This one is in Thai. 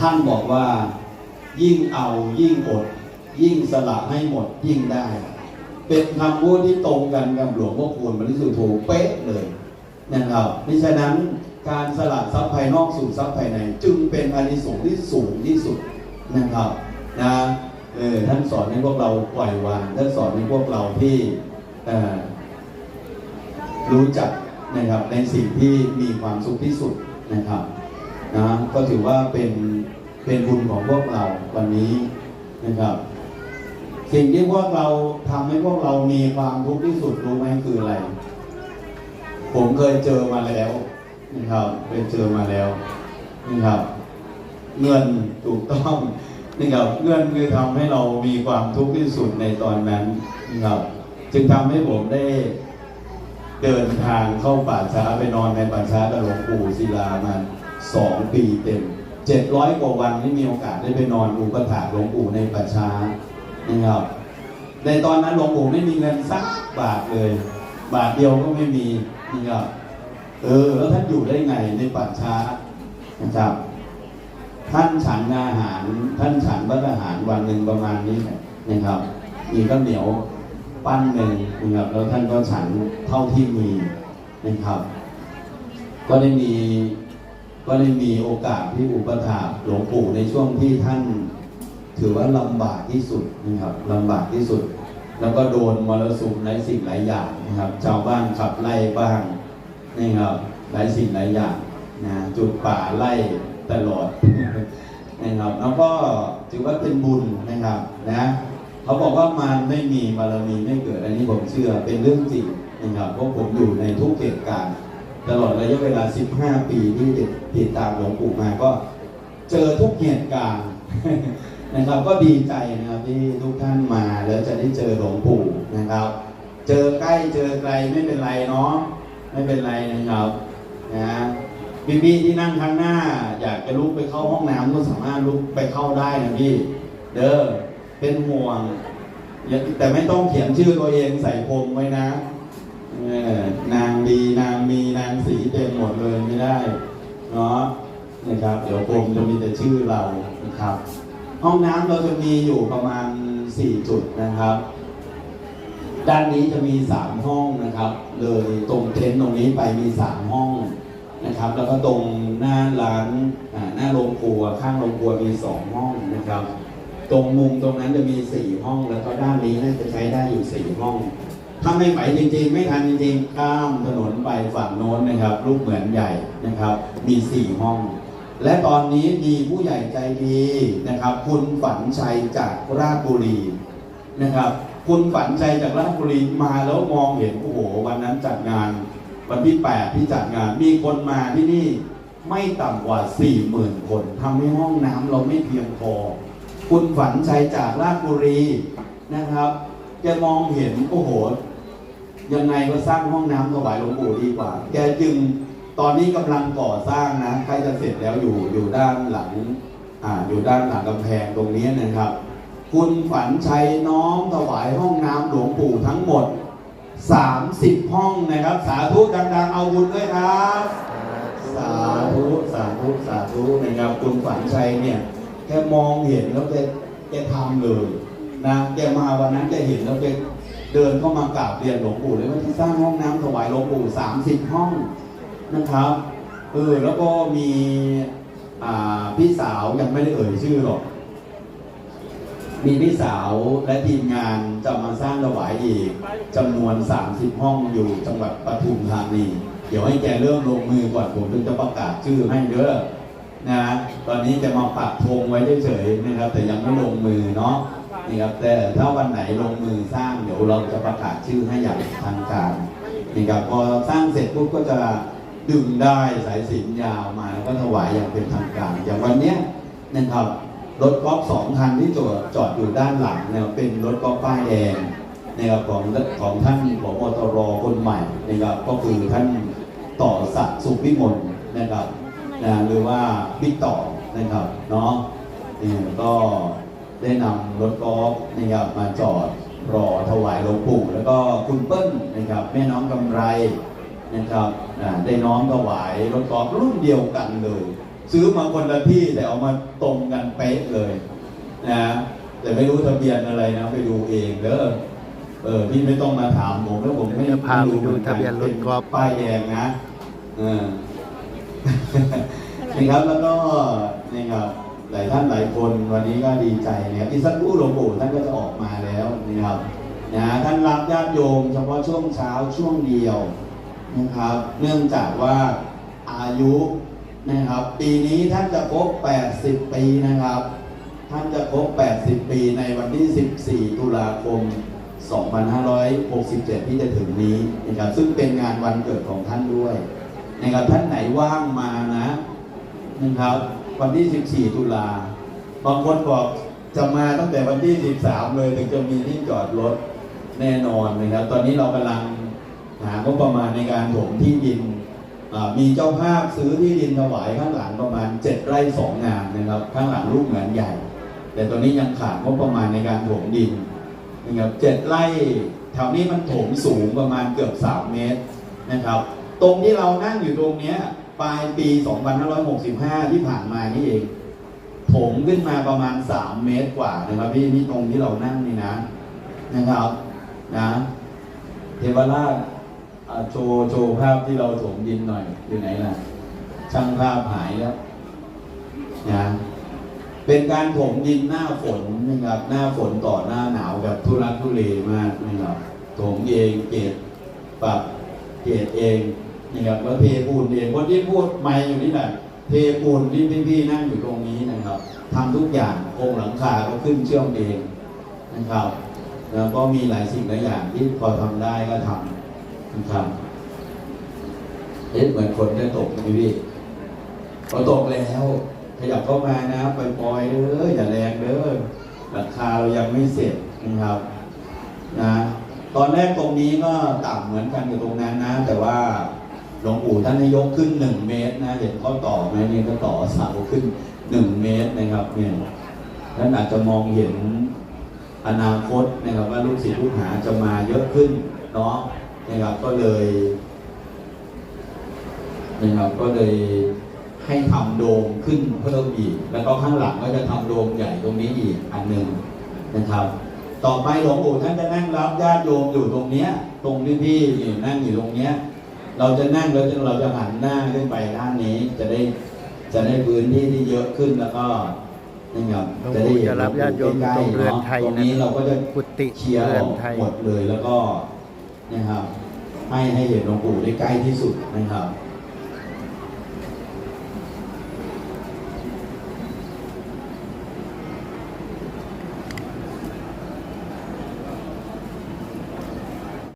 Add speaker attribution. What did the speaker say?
Speaker 1: ท่านบอกว่ายิ่งเอายิ่งอด ยิ่งสละให้หมดยิ่งได้ เป็นคำพูดที่ตรงกันกับหลวงพ่อคูณบริสุทธิ์โธเป๊ะเลยนะครับมิฉะนั้นการสละทรัพย์ภายนอกสู่ทรัพย์ภายใน จึงเป็นอานิสงส์ที่สูงที่สุดนะครับนะเออท่านสอนให้พวกเราปล่อยวางท่านสอนให้พวกเราที่รู้จักนะครับในสิ่งที่มีความสุขที่สุดนะครับนะก็ถือว่าเป็น เป็นบุญของพวกเราวันนี้นะครับ สิ่งที่พวกเราทำให้พวกเรามีความทุกข์ที่สุดรู้ไหมคืออะไร ผมเคยเจอมาแล้วนะครับเคยเจอมาแล้วนะครับ เงินถูกต้องนะครับเงินคือทำให้เรามีความทุกข์ที่สุดในตอนนั้นนะครับจึงทำให้ผมได้เดินทางเข้าป่าช้าไปนอนในป่าช้ากับหลวงปู่ศิลามาสองปีเต็ม เจ็ดร้อยกว่าวันที่มีโอกาสได้ไปนอนอุปถากหลวงปู่ในป่าช้านะครับในตอนนั้นหลวงปู่ไม่มีเงินสักบาทเลย บาทเดียวก็ไม่มีนะครับเออแล้วท่านอยู่ได้ไงในป่าช้านะครับท่านฉันอาหาร ท่านฉันวัตอาหารวันหนึ่งประมาณนี้นะครับ มีข้าวเหนียวปั้นหนึ่งนะครับแล้วท่านก็ฉันเท่าที่มีนะครับ ก็ได้มี ก็ได้มีโอกาสที่อุปถาหลวงปู่ในช่วงที่ท่าน ถือว่าลำบากที่สุดนะครับลำบากที่สุด แล้วก็โดนมรสุมหลายสิ่งหลายอย่างนะครับชาวบ้านขับไล่บ้างนะครับหลายสิ่งหลายอย่างนะจุดป่าไล่ตลอดนะครับแล้วก็ถือว่าเป็นบุญนะครับนะเขาบอกว่ามันไม่มีบารมีไม่เกิดอันนี้ผมเชื่อเป็นเรื่องจริงนะครับเพราะผมอยู่ในทุกเหตุการณ์ ตลอดระยะเวลา 15 ปีที่ติดตามหลวงปู่มาก็เจอทุกเหตุการณ์นะครับ ก็ดีใจนะครับที่ทุกท่านมาแล้วจะได้เจอหลวงปู่นะครับ เจอใกล้เจอไกลไม่เป็นไรเนาะไม่เป็นไรนะครับนะพี่พี่ๆที่นั่งข้างหน้า อยากจะลุกไปเข้าห้องน้ำก็สามารถลุกไปเข้าได้นะพี่ เด้อเป็นห่วงแต่ไม่ต้องเขียนชื่อตัวเองใส่พรมไว้นะ นางดีนางมีนางสีเต็มหมดเลยไม่ได้เนาะนะครับ เดี๋ยวพรมจะมีแต่ชื่อเรานะครับ ห้องน้ำเราจะมีอยู่ประมาณ 4 จุดนะครับ ด้านนี้จะมี 3 ห้องนะครับ เลยตรงเต็นท์ตรงนี้ไปมี 3 ห้องนะครับ แล้วก็ตรงหน้าร้านหน้าโรงครัวข้างโรงครัวมี 2 ห้องนะครับ ตรงมุมตรงนั้นจะมี 4 ห้อง แล้วก็ด้านนี้น่าจะใช้ได้อยู่ 4 ห้อง ถ้าไม่ไหวจริงๆ ไม่ทันจริงๆ ข้ามถนนไปฝั่งโน้นนะครับ รูปเหมือนใหญ่นะครับ มี4ห้อง และตอนนี้มีผู้ใหญ่ใจดีนะครับ คุณฝันชัยจากราชบุรีนะครับ คุณฝันชัยจากราชบุรีมาแล้วมองเห็นโอ้โหวันนั้นจัดงาน วันที่ 8 ที่จัดงานมีคนมาที่นี่ไม่ต่ำกว่า 4 0,000 คนทำให้ห้องน้ำเราไม่เพียงพอ คุณฝันชัยจากราชบุรีนะครับแกมองเห็นโอ้โห ยังไงก็สร้างห้องน้ำถวายหลวงปู่ดีกว่า แกจึงตอนนี้กำลังก่อสร้างนะใกล้จะเสร็จแล้วอยู่อยู่ด้านหลังอ่าอยู่ด้านหลังกำแพงตรงนี้นะครับ คุณฝันชัยน้อมถวายห้องน้ำหลวงปู่ทั้งหมด 30 ห้องนะครับ สาธุดังๆ เอาบุญด้วยครับ สาธุสาธุสาธุนะครับคุณฝันชัยเนี่ยแกมองเห็นแล้วแกแกทำเลยนะแกมาวันนั้นแกเห็นแล้วแก เดินเข้ามากราบเรียนหลวงปู่เลยว่าที่สร้างห้องน้ำถวายหลวงปู่30ห้องนะครับเออแล้วก็มีอ่าพี่สาวยังไม่ได้เอ่ยชื่อหรอกมีพี่สาวและทีมงานจะมาสร้างถวายอีกจำนวน 30 ห้องอยู่จังหวัดปทุมธานีเดี๋ยวให้แกเริ่มลงมือก่อนผมถึงจะประกาศชื่อให้เด้อนะตอนนี้จะมาปักธงไว้เฉยๆนะครับแต่ยังไม่ลงมือเนาะ นี่ครับแต่ถ้าวันไหนลงมือสร้างเดี๋ยวเราจะประกาศชื่อให้อย่างทางการนี่ครับพอสร้างเสร็จปุ๊บก็จะดึงได้สายสิญจนยาวมาแล้วก็ถวายอย่างเป็นทางการ อย่างวันเนี้ยนะครับรถกอล์ฟสองคันที่จอดจอดอยู่ด้านหลังเนี่ยเป็นรถกอล์ฟป้ายแดงนะครับของของท่านผบตรคนใหม่นะครับก็คือท่านต่อศักดิ์สุขวิมลนะครับนะหรือว่าบิ๊กต่อนะครับเนาะนี่ก็ ได้นำรถกอล์ฟนะครับมาจอดรอถวายหลวงปู่ แล้วก็คุณเปิ้ลนะครับแม่น้องกำไรนะครับอ่าได้น้อมถวายรถกอล์ฟรุ่นเดียวกันเลย ซื้อมาคนละที่แต่เอามาตรงกันเป๊ะเลยนะแต่ไม่รู้ทะเบียนอะไรนะไปดูเองเด้อเออพี่ไม่ต้องมาถามผมแล้วผมไม่
Speaker 2: จะพาไปดู
Speaker 1: ม่หมือกั
Speaker 2: ทะเบียนรถกอล์ฟ
Speaker 1: ป้ายแดงนะเออนี่ครับแล้วก็นี่ครับ หลายท่านหลายคนวันนี้ก็ดีใจนะครับอีกสักครู่หลวงปู่ท่านก็จะออกมาแล้วนะครับนะท่านรับญาติโยมเฉพาะช่วงเช้าช่วงเดียวนะครับ เนื่องจากว่าอายุนะครับ ปีนี้ท่านจะครบ 80 ปีนะครับ ท่านจะครบ 80 ปีในวันที่ 14 ตุลาคม 2567 ที่จะถึงนี้นะครับ ซึ่งเป็นงานวันเกิดของท่านด้วยนะครับท่านไหนว่างมานะนะครับ วันที่ 14 ตุลา บางคนบอกจะมาตั้งแต่วันที่ 13 เลยถึงจะมีที่จอดรถแน่นอนนะครับ ตอนนี้เรากำลังหางบประมาณในการถมที่ดิน มีเจ้าภาพซื้อที่ดินถวายข้างหลังประมาณ 7 ไร่ 2 งานนะครับ ข้างหลังลูกเหมือนใหญ่ แต่ตอนนี้ยังขาดงบประมาณในการถมดินนะครับเจ็ดไร่แถวนี้มันถมสูงประมาณเกือบ 3 เมตรนะครับ ตรงที่เรานั่งอยู่ตรงเนี้ย ปลายปี 2565 ที่ผ่านมานี่เองถมขึ้นมาประมาณ 3 เมตรกว่านะครับพี่นี่ตรงที่เรานั่งนี่นะนะครับนะเทวราชโชว์โชว์ภาพที่เราถมดินหน่อยอยู่ไหนล่ะ ช่างภาพหายแล้วนะเป็นการถมดินหน้าฝนนะครับ หน้าฝนต่อหน้าหนาวแบบทุรักทุเลมากนะครับถมเองเกตปรับเกตเอง นะครับแล้วเทปูนเองคนที่พูดไม่อยู่นี่แหละเทปูนที่พี่ๆนั่งอยู่ตรงนี้นะครับทำทุกอย่างโครงหลังคาก็ขึ้นเชื่อมเองนะครับ แล้วก็มีหลายสิ่งหลายอย่างที่พอทำได้ก็ทำนะครับเอ๊ะเหมือนคนจะตกพี่พอตกแล้ว ขยับเข้ามานะปล่อยๆเด้ออย่าแรงเด้อหลังคาเรายังไม่เสร็จนะครับนะตอนแรกตรงนี้ก็ต่ำเหมือนกันกับตรงนั้นนะ แต่ว่า หลวงปู่ท่านให้ยกขึ้นหนึ่งเมตรนะเห็นเขาต่อไหมเนี่ยก็ต่อเสาขึ้นหนึ่งเมตรนะครับเนี่ยท่านอาจจะมองเห็นอนาคตนะครับว่าลูกศิษย์ลูกหาจะมาเยอะขึ้นเนาะนะครับก็เลยนะครับก็เลยให้ทำโดมขึ้นเพิ่มอีก แล้วก็ข้างหลังก็จะทำโดมใหญ่ตรงนี้อีกอันหนึ่งนะครับ ต่อไปหลวงปู่ท่านจะนั่งรับญาติโยมอยู่ตรงเนี้ย ตรงที่พี่นี่นั่งอยู่ตรงเนี้ย เราจะนั่งแล้วจะเราจะหันหน้าขึ้นไปด้านนี้จะได้จะได้พื้นที่ที่เยอะขึ้นแล้วก็นะครับ
Speaker 2: หลวง
Speaker 1: จะได้
Speaker 2: ปู่
Speaker 1: เห็น
Speaker 2: จะรับญาติโยม
Speaker 1: ใกล้
Speaker 2: ตรง
Speaker 1: ๆ
Speaker 2: เรือน
Speaker 1: เนาะ
Speaker 2: ไทย
Speaker 1: ตรง
Speaker 2: นะ
Speaker 1: นี้เราก็จะ
Speaker 2: กุฏิ
Speaker 1: เคลียร์อ
Speaker 2: เรื
Speaker 1: อ
Speaker 2: อกนไทย
Speaker 1: หมดเลยแล้วก็นะครับให้ให้เห็นหลวงปู่ได้ใกล้ที่สุดนะครับ